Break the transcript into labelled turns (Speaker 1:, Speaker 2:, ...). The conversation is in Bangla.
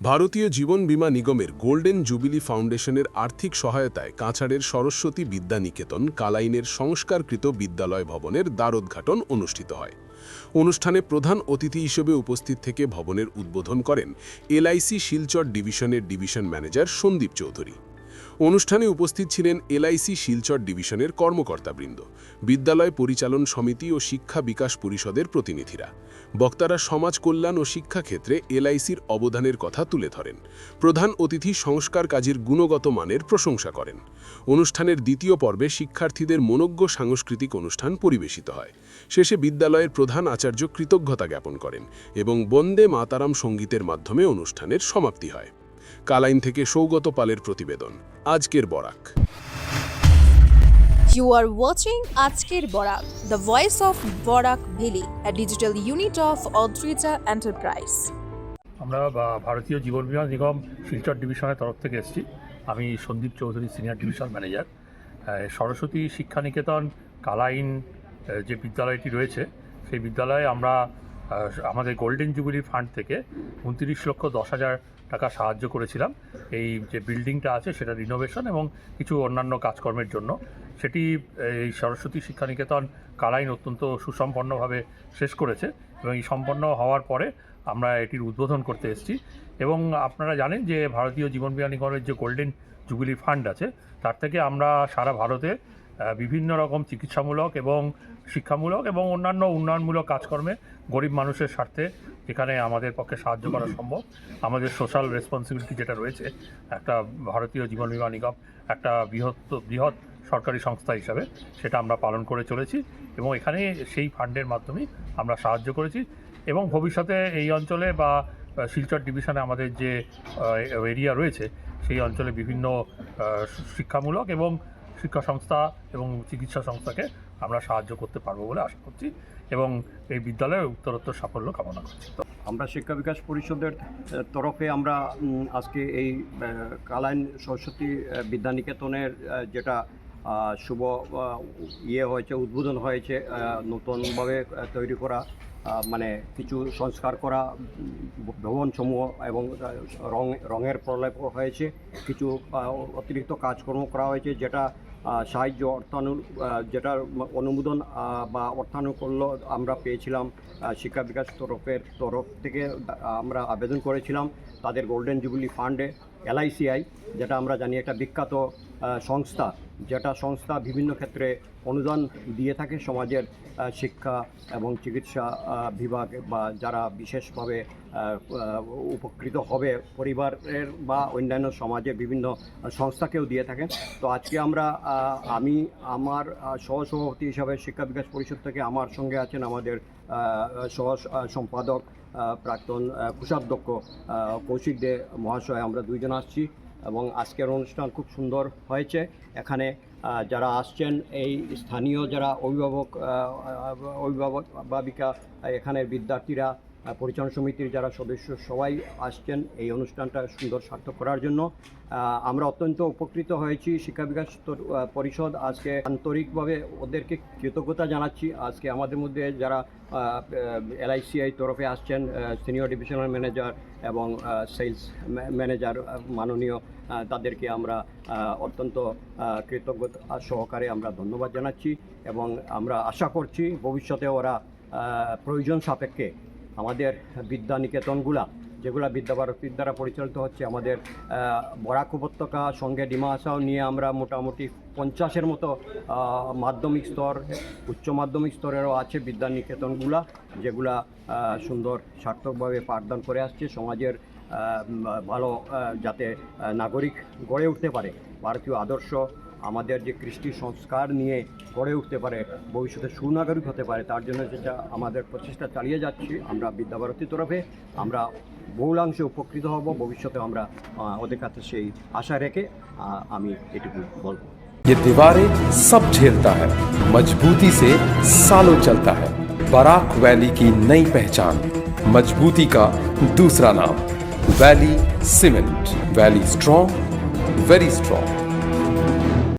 Speaker 1: ভারতীয় জীবন বীমা নিগমের গোল্ডেন জুবিলি ফাউন্ডেশনের আর্থিক সহায়তায় কাছাড়ের সরস্বতী বিদ্যা নিকেতন কালাইনের সংস্কারকৃত বিদ্যালয় ভবনের দ্বারোদ্ঘাটন অনুষ্ঠিত হয়। অনুষ্ঠানে প্রধান অতিথি হিসেবে উপস্থিত থেকে ভবনের উদ্বোধন করেন এলআইসি শিলচর ডিভিশনের ডিভিশন ম্যানেজার সন্দীপ চৌধুরী। অনুষ্ঠানে উপস্থিত ছিলেন এলআইসি শিলচর ডিভিশনের কর্মকর্তাবৃন্দ, বিদ্যালয় পরিচালন সমিতি ও শিক্ষা বিকাশ পরিষদের প্রতিনিধিরা। বক্তারা সমাজ কল্যাণ ও শিক্ষা ক্ষেত্রে এলআইসির অবদানের কথা তুলে ধরেন। প্রধান অতিথি সংস্কার কাজের গুণগত মানের প্রশংসা করেন। অনুষ্ঠানের দ্বিতীয় পর্বে শিক্ষার্থীদের মনোজ্ঞ সাংস্কৃতিক অনুষ্ঠান পরিবেশিত হয়। শেষে বিদ্যালয়ের প্রধান আচার্য কৃতজ্ঞতা জ্ঞাপন করেন এবং বন্দে মাতারাম সঙ্গীতের মাধ্যমে অনুষ্ঠানের সমাপ্তি হয়। কালাইন থেকে সৌগত পালের প্রতিবেদন। আজকের Barak.
Speaker 2: You are watching Ajker Borak, the voice of Borak Valley, a digital unit of Odrija Enterprise.
Speaker 3: আমরা ভারতীয় জীবন বীমা নিগম শিলচর ডিভিশনের তরফ থেকে এসেছি। আমি Sandip Chowdhury senior division manager. Saraswati Shikshaniketan Kalain যে বিদ্যালয়টি রয়েছে সেই বিদ্যালয়ে আমরা আমাদের গোল্ডেন জুবিলি ফান্ড থেকে উনত্রিশ লক্ষ দশ হাজার টাকা সাহায্য করেছিলাম। এই যে বিল্ডিংটা আছে, সেটা রিনোভেশন এবং কিছু অন্যান্য কাজকর্মের জন্য। সেটি, এই সরস্বতী শিক্ষানিকেতন কালাইন অত্যন্ত সুসম্পন্নভাবে শেষ করেছে এবং এই সম্পন্ন হওয়ার পরে আমরা এটির উদ্বোধন করতে এসেছি। এবং আপনারা জানেন যে ভারতীয় জীবন বীমা নিগমের যে গোল্ডেন জুবিলি ফান্ড আছে, তার থেকে আমরা সারা ভারতে বিভিন্ন রকম চিকিৎসামূলক এবং শিক্ষামূলক এবং অন্যান্য উন্নয়নমূলক কাজকর্মে গরিব মানুষের স্বার্থে এখানে আমাদের পক্ষে সাহায্য করা সম্ভব। আমাদের সোশ্যাল রেসপন্সিবিলিটি যেটা রয়েছে, একটা ভারতীয় জীবন বীমা নিগম, একটা বৃহৎ বৃহৎ সরকারি সংস্থা হিসাবে সেটা আমরা পালন করে চলেছি এবং এখানে সেই ফান্ডের মাধ্যমে আমরা সাহায্য করেছি এবং ভবিষ্যতে এই অঞ্চলে বা শিলচর ডিভিশনে আমাদের যে এরিয়া রয়েছে, সেই অঞ্চলে বিভিন্ন শিক্ষামূলক এবং শিক্ষা সংস্থা এবং চিকিৎসা সংস্থাকে আমরা সাহায্য করতে পারব বলে আশা করছি এবং এই বিদ্যালয়ের উত্তরোত্তর সাফল্য কামনা করছি।
Speaker 4: আমরা শিক্ষা বিকাশ পরিষদের তরফে আমরা আজকে এই কালাইন সরস্বতী বিদ্যানিকেতনের যেটা শুভ ইয়ে হয়েছে, উদ্বোধন হয়েছে নতুনভাবে তৈরি করা মানে কিছু সংস্কার করা ভবনসমূহ এবং রং, রঙের প্রলেপ হয়েছে। কিছু অতিরিক্ত কাজকর্ম করা হয়েছে যেটা সাহায্য অর্থানু যেটার অনুমোদন বা অর্থানুকূল্য আমরা পেয়েছিলাম শিক্ষা বিকাশ তরফের তরফ থেকে আমরা আবেদন করেছিলাম। তাদের গোল্ডেন জুবলি ফান্ডে এলআইসিআই যেটা আমরা জানি একটা বিখ্যাত সংস্থা, যেটা সংস্থা বিভিন্ন ক্ষেত্রে অনুদান দিয়ে থাকে সমাজের শিক্ষা এবং চিকিৎসা বিভাগ বা যারা বিশেষভাবে উপকৃত হবে পরিবারের বা অন্যান্য সমাজের বিভিন্ন সংস্থাকেও দিয়ে থাকেন। তো আজকে আমরা আমি আমার সহসভাপতি হিসাবে শিক্ষা বিকাশ পরিষদ থেকে আমার সঙ্গে আছেন আমাদের সহ সম্পাদক প্রাক্তন কোষাধ্যক্ষ কৌশিক দে মহাশয়। আমরা দুইজন আসছি। এবং আজকের অনুষ্ঠান খুব সুন্দর হয়েছে। এখানে যারা আসছেন, এই স্থানীয় যারা অভিভাবক অভিভাবক ভাবিকা এখানের বিদ্যার্থীরা পরিচালনা সমিতির যারা সদস্য সবাই আসছেন এই অনুষ্ঠানটা সুন্দর সার্থক করার জন্য। আমরা অত্যন্ত উপকৃত হয়েছি শিক্ষা বিকাশ পরিষদ। আজকে আন্তরিকভাবে ওদেরকে কৃতজ্ঞতা জানাচ্ছি। আজকে আমাদের মধ্যে যারা এলআইসিআই তরফে আসছেন সিনিয়র ডিভিশনাল ম্যানেজার এবং সেলস ম্যানেজার মাননীয় তাদেরকে আমরা অত্যন্ত কৃতজ্ঞতা সহকারে আমরা ধন্যবাদ জানাচ্ছি এবং আমরা আশা করছি ভবিষ্যতে ওরা প্রয়োজন সাপেক্ষে আমাদের বিদ্যা নিকেতনগুলা যেগুলো বিদ্যাভারতীর দ্বারা পরিচালিত হচ্ছে, আমাদের বরাক উপত্যকা, সঙ্গে ডিমা হাসাও নিয়ে আমরা মোটামুটি পঞ্চাশের মতো মাধ্যমিক স্তর, উচ্চ মাধ্যমিক স্তরেরও আছে বিদ্যা নিকেতনগুলা যেগুলা সুন্দর সার্থকভাবে পাঠদান করে আসছে, সমাজের ভালো যাতে নাগরিক গড়ে উঠতে পারে। ভারতীয় আদর্শ আমাদের যে কৃষ্টি সংস্কার নিয়ে গড়ে উঠতে পারে ভবিষ্যতে সুনাগরিক হতে পারে তার জন্য যেটা আমাদের প্রচেষ্টা চালিয়ে যাচ্ছি আমরা বিদ্যাভারতীর তরফে আমরা বহুলাংশে উপকৃত হব ভবিষ্যতে আমরা আহ, ওদের কাছে সেই আশা রেখে আহ, আমি এটুকু বলবো
Speaker 5: ये दीवारें सब झेलता है मजबूती से सालों चलता है बराक वैली की नई पहचान मजबूती का दूसरा नाम valley cement valley strong very strong